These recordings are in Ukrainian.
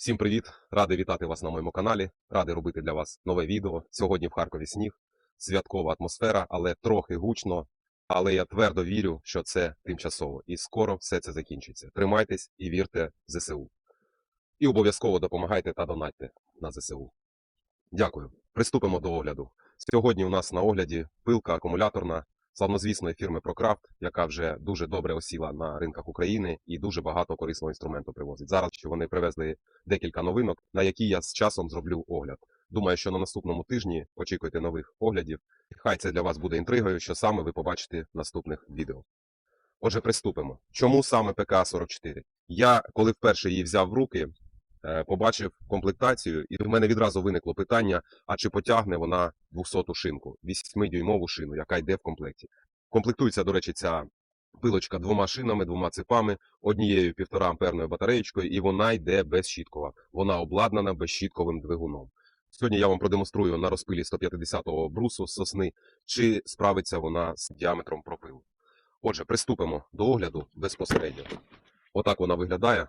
Всім привіт! Радий вітати вас на моєму каналі. Радий робити для вас нове відео. Сьогодні в Харкові сніг, святкова атмосфера, але трохи гучно. Але я твердо вірю, що це тимчасово, і скоро все це закінчиться. Тримайтесь і вірте в ЗСУ. І обов'язково допомагайте та донатьте на ЗСУ. Дякую. Приступимо до огляду. Сьогодні у нас на огляді пилка акумуляторна славнозвісної фірми ProCraft, яка вже дуже добре осіла на ринках України і дуже багато корисного інструменту привозить. Зараз що вони привезли декілька новинок, на які я з часом зроблю огляд. Думаю, що на наступному тижні очікуйте нових оглядів. Хай це для вас буде інтригою, що саме ви побачите в наступних відео. Отже, приступимо. Чому саме ПК-44? Я, коли вперше її взяв в руки, побачив комплектацію, і в мене відразу виникло питання: а чи потягне вона 200-ту шинку, 8-дюймову шину, яка йде в комплекті. Комплектується, до речі, ця пилочка двома шинами, двома цепами, однією 1,5 амперною батареєчкою, і вона йде безщіткова. Вона обладнана безщітковим двигуном. Сьогодні я вам продемонструю на розпилі 150-го брусу сосни, чи справиться вона з діаметром пропилу. Отже, приступимо до огляду безпосередньо. Отак вона виглядає.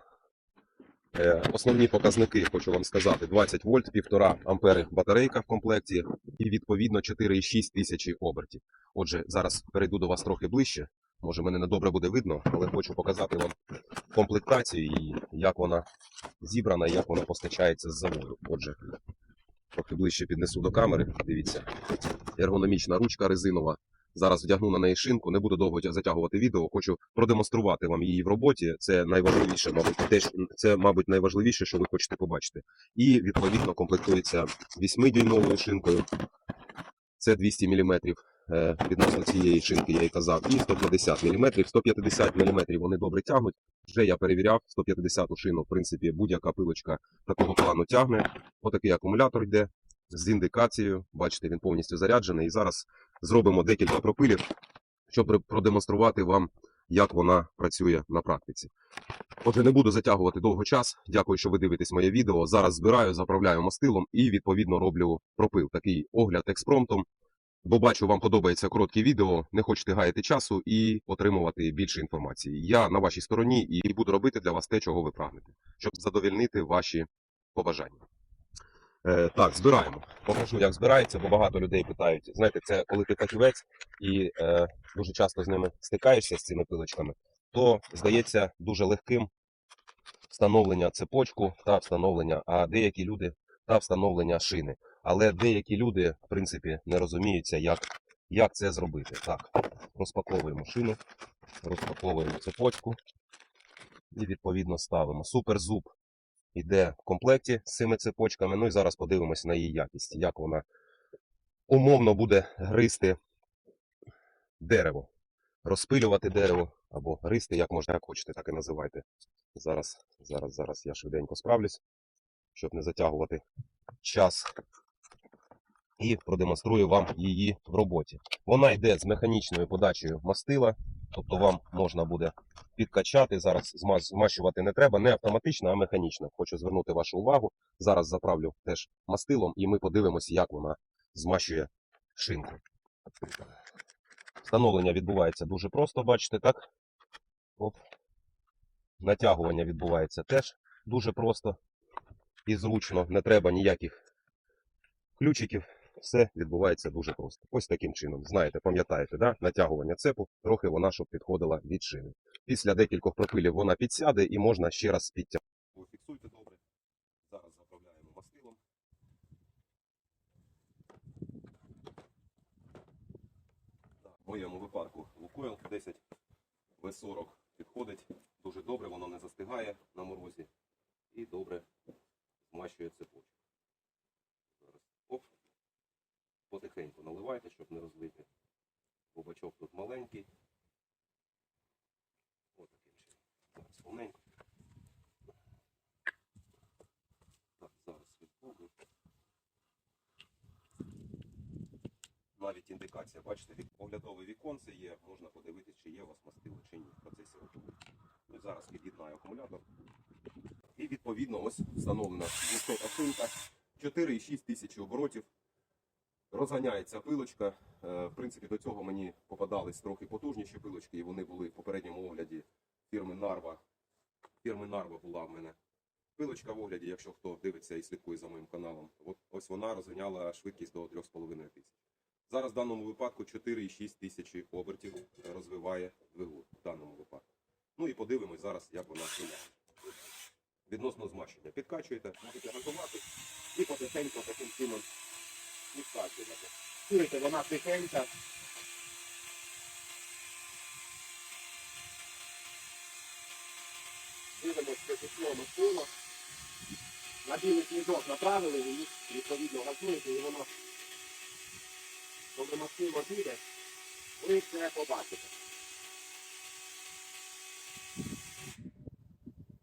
Е, Основні показники, хочу вам сказати, 20 вольт, 1,5 ампери батарейка в комплекті і відповідно 4,6 тисячі обертів. Отже, зараз перейду до вас трохи ближче. Може, мене не добре буде видно, але хочу показати вам комплектацію і як вона зібрана, і як вона постачається з заводу. Отже, трохи ближче піднесу до камери. Дивіться, ергономічна ручка резинова. Зараз вдягну на неї шинку, не буду довго затягувати відео. Хочу продемонструвати вам її в роботі. Це найважливіше, мабуть, теж це, мабуть, найважливіше, що ви хочете побачити. І відповідно комплектується 8-дюймовою шинкою. Це 200 мм відносно цієї шинки, я і казав, і 150 мм. 150 мм вони добре тягнуть. Вже я перевіряв 150 шину, в принципі, будь-яка пилочка такого плану тягне. Отакий акумулятор йде з індикацією. Бачите, він повністю заряджений. І зараз зробимо декілька пропилів, щоб продемонструвати вам, як вона працює на практиці. Отже, не буду затягувати довго час. Дякую, що ви дивитесь моє відео. Зараз збираю, заправляю мастилом і відповідно роблю пропил. Такий огляд експромтом. Бо бачу, вам подобається короткі відео, не хочете гаяти часу і отримувати більше інформації. Я на вашій стороні і буду робити для вас те, чого ви прагнете, щоб задовільнити ваші побажання. Е, так, збираємо. Покажу, як збирається, бо багато людей питають. Знаєте, це коли ти фахівець і е, дуже часто з ними стикаєшся з цими пилочками, то здається дуже легким встановлення цепочку та встановлення, а деякі люди та встановлення шини. Але деякі люди, в принципі, не розуміються, як, як це зробити. Так, розпаковуємо шину, розпаковуємо цепочку і відповідно ставимо. Суперзуб іде в комплекті з цими цепочками. Ну і зараз подивимося на її якість, як вона умовно буде гризти дерево, розпилювати дерево або гризти, як можна, як хочете, так і називайте. Зараз, зараз, зараз я швиденько справлюсь, щоб не затягувати час. І продемонструю вам її в роботі. Вона йде з механічною подачею мастила, тобто вам можна буде підкачати. Зараз змащувати не треба, не автоматично, а механічно. Хочу звернути вашу увагу. Зараз заправлю теж мастилом, і ми подивимося, як вона змащує шинку. Встановлення відбувається дуже просто, бачите, так? Оп. Натягування відбувається теж дуже просто і зручно. Не треба ніяких ключиків. Все відбувається дуже просто. Ось таким чином. Знаєте, пам'ятаєте, да? натягування цепу, трохи вона, щоб підходила від шини. Після декількох пропилів вона підсяде і можна ще раз підтягнути. Фіксуйте добре. Зараз заправляємо мастилом. В моєму випадку Лукойл 10 В40 підходить дуже добре, воно не застигає на морозі і добре змащує цепочку. Зараз оп. Наливайте, щоб не розлити. Бо бачок тут маленький. Ось таким чином. Зараз повненько. Так, зараз відпробую. Навіть індикація, бачите, оглядове віконце є, можна подивитися, чи є у вас мастило чи ні в процесі роботи. Ну, зараз під'єднаю акумулятор. І відповідно ось встановлена 200 шинка, 4,6 тисячі оборотів. Розганяється пилочка. Е, В принципі, до цього мені попадались трохи потужніші пилочки, і вони були в попередньому огляді фірми Нарва. Фірми Нарва була в мене Пилочка в огляді, якщо хто дивиться і слідкує за моїм каналом, от ось вона розганяла швидкість до 3,5 тисяч. Зараз в даному випадку 4,6 тисячі обертів розвиває двигун в даному випадку. Ну і подивимось зараз, як вона гуляє. Відносно змащення. Підкачуєте, можете газувати і потихеньку таким чином підкачуєте. Чуєте, вона тихенька. Дивимося, що пішло навколо. На білий сніжок направили, і відповідно газуєте, і воно коли Максима піде, ви це побачите.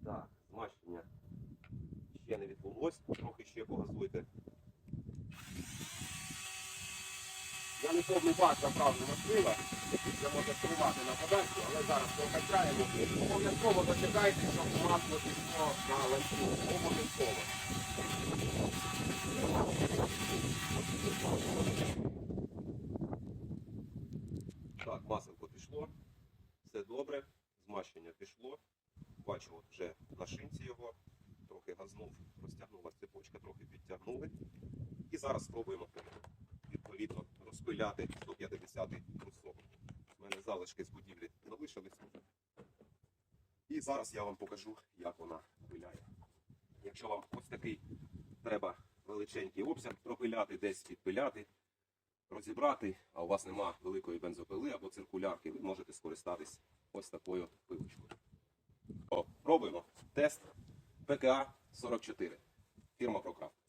Так, змащення ще не відбулось, трохи ще погазуйте. Я не повний бак заправлю Максима, це може тривати на подачу, але зараз прокачаємо. Обов'язково дочекайте, щоб масло пішло на ланцюг. Обов'язково. Так, маселко пішло. Все добре. Змащення пішло. Бачу, от вже на шинці його. Трохи газнув, розтягнула цепочка, трохи підтягнули. І зараз спробуємо розпиляти 150-й брусок. У мене залишки з будівлі залишились. І зараз я вам покажу, як вона пиляє. Якщо вам ось такий треба величенький обсяг пропиляти, десь підпиляти, розібрати, а у вас нема великої бензопили або циркулярки, ви можете скористатись ось такою пилочкою. О, пробуємо. Тест ПКА 44. Фірма Прокрафт.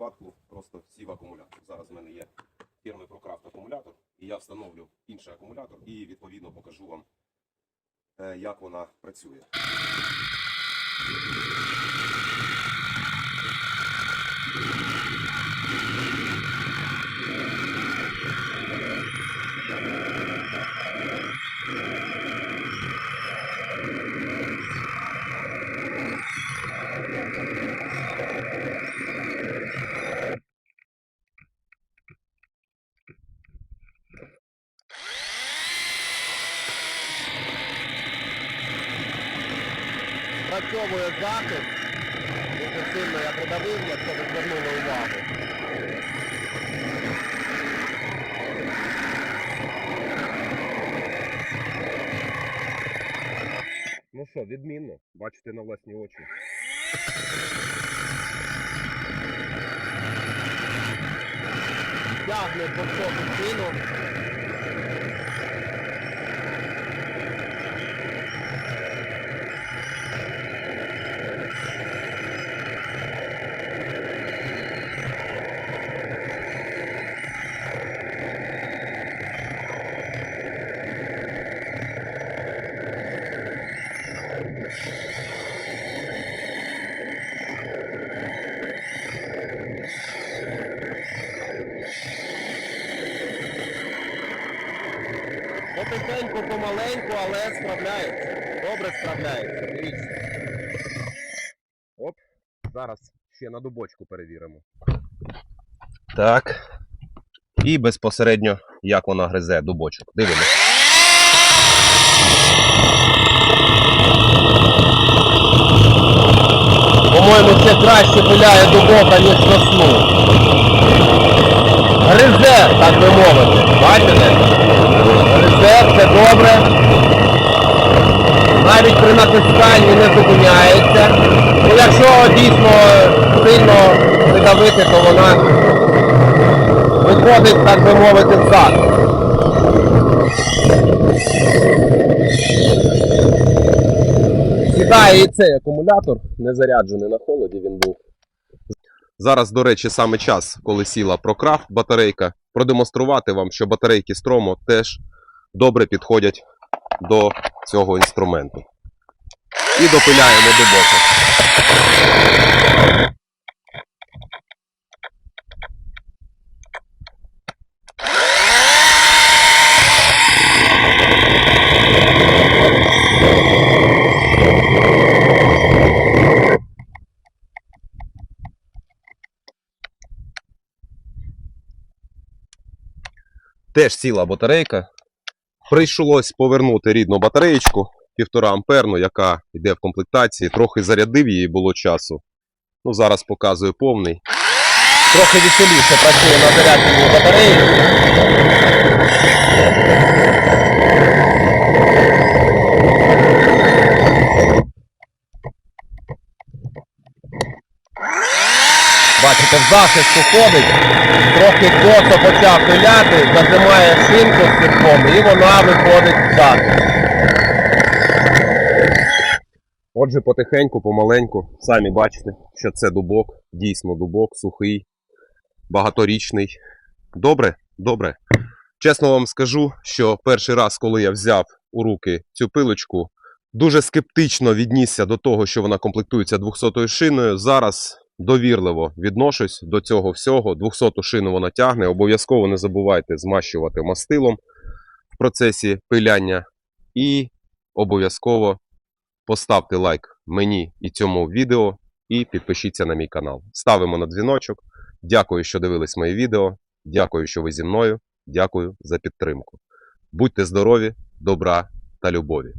Випадку просто сів акумулятор. Зараз в мене є фірми Прокрафт акумулятор, і я встановлю інший акумулятор і відповідно покажу вам, е, як вона працює. Працьовує захист. Дуже сильно я придавив, якщо ви звернули увагу. Ну що, відмінно, бачите на власні очі. Тягне боксову спину. Потихеньку, помаленьку, але справляється. Добре справляється. Дивіться. Оп, зараз ще на дубочку перевіримо. Так. І безпосередньо, як вона гризе дубочок. Дивимось. По-моєму, це краще пиляє дубока, ніж сосну. Гризе, так би мовити. Бачите? Гризе, все добре. Навіть при натисканні не зупиняється. Ну, якщо дійсно сильно придавити, то вона виходить, так би мовити, ззад. Сідає і цей акумулятор, не заряджений на холоді він був. Зараз, до речі, саме час, коли сіла ProCraft батарейка, продемонструвати вам, що батарейки Stromo теж добре підходять до цього інструменту. І допиляємо до боку. Теж ціла батарейка, Прийшлось повернути рідну батареєчку, півтора амперну, яка йде в комплектації. Трохи зарядив її було часу. Ну, зараз показую повний. Трохи веселіше працює на зарядній батареї. Бачите, в захисту ходить, трохи косо почав пиляти, зажимає шинку з ципком і вона виходить в захист. Отже, потихеньку, помаленьку, самі бачите, що це дубок, дійсно дубок, сухий, багаторічний. Добре, добре. Чесно вам скажу, що перший раз, коли я взяв у руки цю пилочку, дуже скептично віднісся до того, що вона комплектується 200 шиною. Зараз довірливо відношусь до цього всього. 200 шину вона тягне. Обов'язково не забувайте змащувати мастилом в процесі пиляння. І обов'язково поставте лайк мені і цьому відео і підпишіться на мій канал. Ставимо на дзвіночок. Дякую, що дивились мої відео. Дякую, що ви зі мною. Дякую за підтримку. Будьте здорові, добра та любові.